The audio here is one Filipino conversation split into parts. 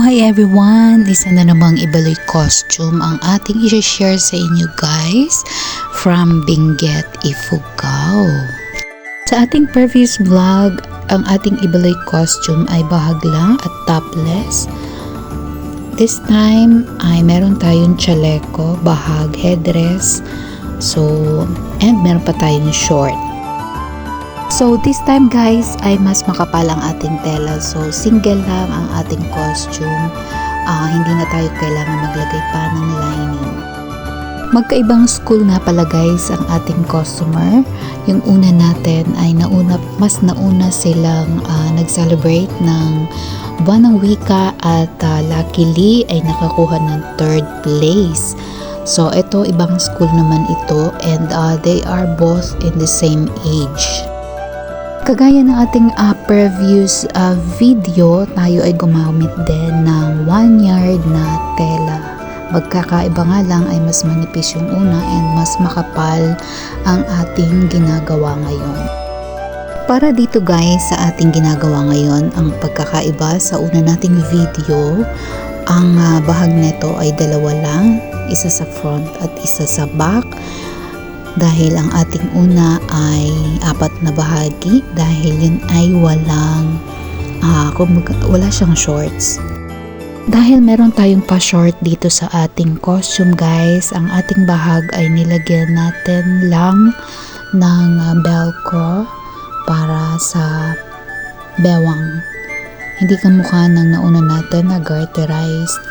Mabuhay everyone! Isa na namang ibaloy costume ang ating i-share sa inyo guys from Benguet, Ifugao. Sa ating previous vlog, ang ating ibaloy costume ay bahag lang at topless. This time ay meron tayong chaleco, bahag, headdress, so, and meron pa tayong short. So this time guys ay mas makapal ang ating tela. So single lang ang ating costume. Ah, hindi na tayo kailangan maglagay pa ng lining. Magkaibang school nga pala guys ang ating customer. Yung una natin ay nauna, mas nauna silang ah, nag-celebrate ng buwan ng wika at ah, luckily ay nakakuha ng third place. So ito ibang school naman ito and ah, they are both in the same age. Kagaya ng ating uh, previous uh, video, tayo ay gumamit din ng 1 yard na tela. Magkakaiba nga lang ay mas manipis yung una and mas makapal ang ating ginagawa ngayon. Para dito guys sa ating ginagawa ngayon, ang pagkakaiba sa una nating video, ang uh, bahag nito ay dalawa lang, isa sa front at isa sa back dahil ang ating una ay apat na bahagi dahil yun ay walang uh, kumbaga, wala siyang shorts. Dahil meron tayong pa short dito sa ating costume guys ang ating bahag ay nilagyan natin lang ng uh, velcro para sa bewang. Hindi kamukha ng nauna natin na garterized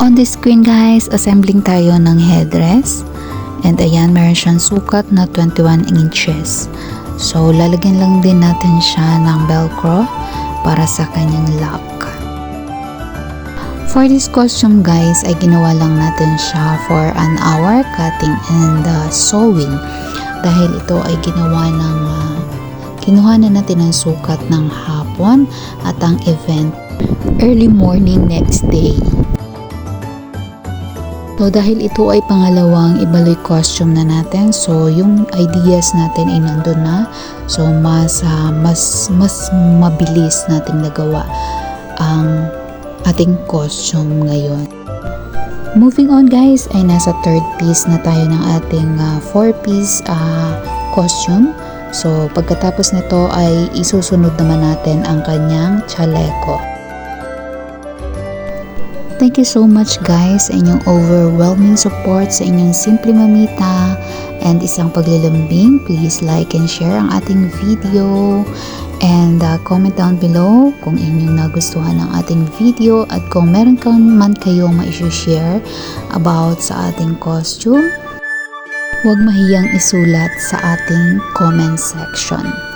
On the screen guys, assembling tayo ng headdress. And ayan, meron siyang sukat na 21 inches. So, lalagyan lang din natin siya ng velcro para sa kanyang lock. For this costume guys, ay ginawa lang natin siya for an hour cutting and uh, sewing. Dahil ito ay ginawa ng uh, kinuha na natin ang sukat ng hapon at ang event early morning next day. So dahil ito ay pangalawang ibaloy costume na natin, so yung ideas natin ay nandun na. So mas uh, mas mas mabilis nating nagawa ang ating costume ngayon. Moving on guys, ay nasa third piece na tayo ng ating uh, four piece uh, costume. So pagkatapos nito ay isusunod naman natin ang kanyang chaleco. Thank you so much guys sa inyong overwhelming support sa inyong Simple Mamita and isang paglilambing. Please like and share ang ating video and uh, comment down below kung inyong nagustuhan ang ating video at kung meron kang man kayong ma-share about sa ating costume. Huwag mahiyang isulat sa ating comment section.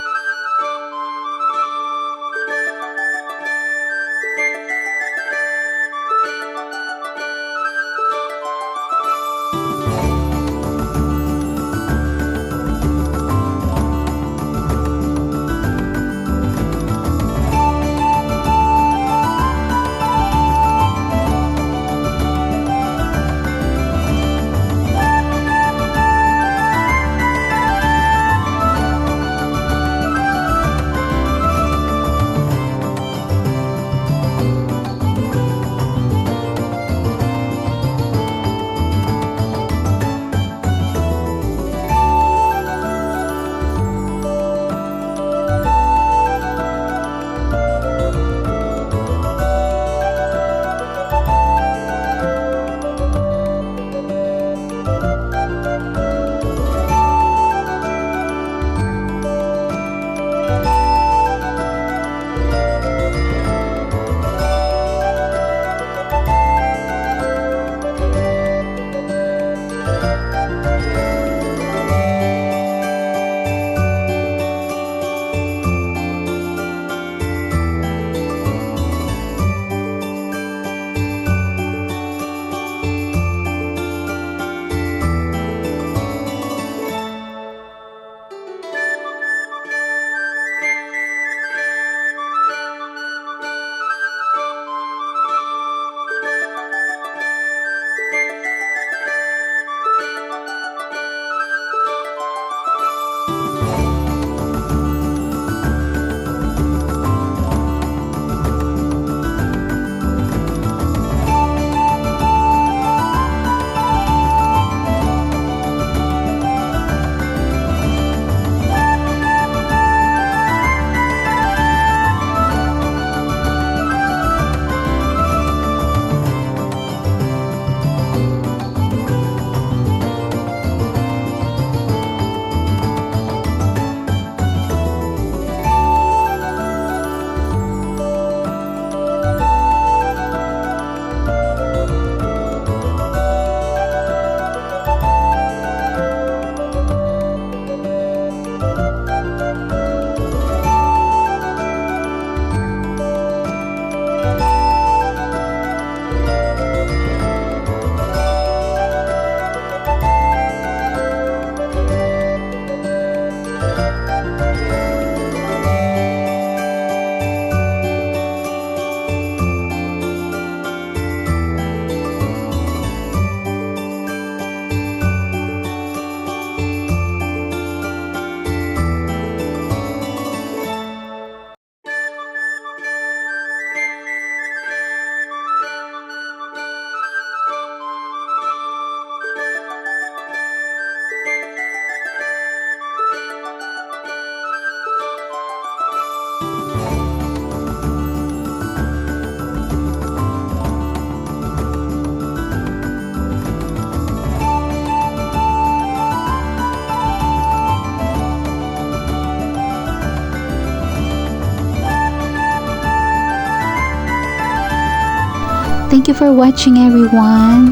You for watching everyone.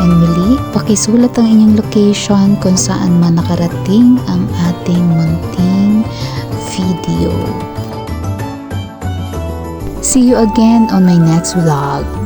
And muli, pakisulat ang inyong location kung saan man nakarating ang ating munting video. See you again on my next vlog.